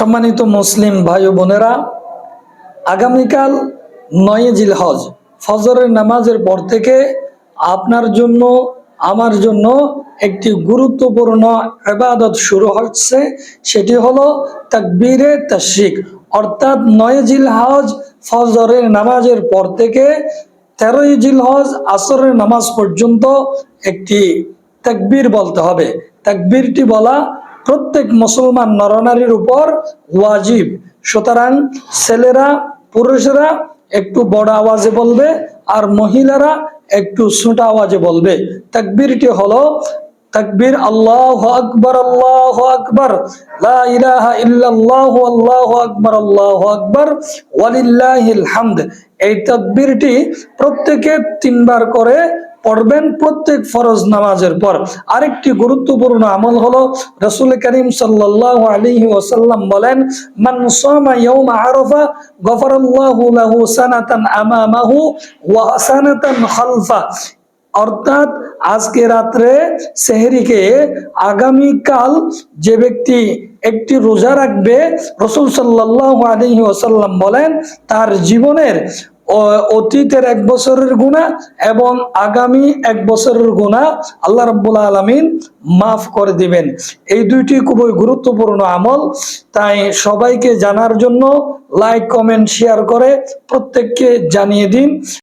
সম্মানিত মুসলিম ভাই ও বোনেরা, আগামীকাল নয় জিলহজ ফজরের নামাজের পর থেকে আপনার জন্য, আমার জন্য একটি গুরুত্বপূর্ণ ইবাদত শুরু হচ্ছে। সেটি হলো তাকবীরে তাশরিক, অর্থাৎ নয় জিলহজ ফজরের নামাজের পর থেকে তেরোই জিলহজ আসরের নামাজ পর্যন্ত একটি তাকবীর বলতে হবে। তাকবীরটি বলা প্রত্যেক মুসলমান নরনারীর উপর ওয়াজিব। সুতরাং ছেলেরা, পুরুষেরা একটু বড় আওয়াজে বলবে আর মহিলারা একটু ছোট আওয়াজে বলবে। তাকবীরটি হলো, তাকবীর আল্লাহ আকবর আল্লাহ আকবর, লা ইলাহা ইল্লাল্লাহু, আল্লাহু আকবর আল্লাহু আকবর, ওয়ালিল্লাহিল হামদ। এই তাকবীরটি প্রত্যেকে তিনবার করে পড়বেন প্রত্যেক ফরজ নামাজের পর। আরেকটি গুরুত্বপূর্ণ আমল হলো রসুল করিম সাল্লাল্লাহু আলাইহি ওয়াসাল্লাম বলেন, মান অর্থাৎ আজকে রাত্রে সেহরিকে আগামীকাল যে ব্যক্তি একটি রোজা রাখবে, রসুল সাল্লাহ আলহি ওসাল্লাম বলেন, তার জীবনের অতীতের এক বছরের গুণা এবং আগামী এক বছরের গুণা আল্লাহ রব্বুল আলমিন মাফ করে দিবেন। এই দুইটি খুবই গুরুত্বপূর্ণ আমল। তাই সবাইকে জানার জন্য লাইক কমেন্ট শেয়ার করে প্রত্যেককে জানিয়ে দিন।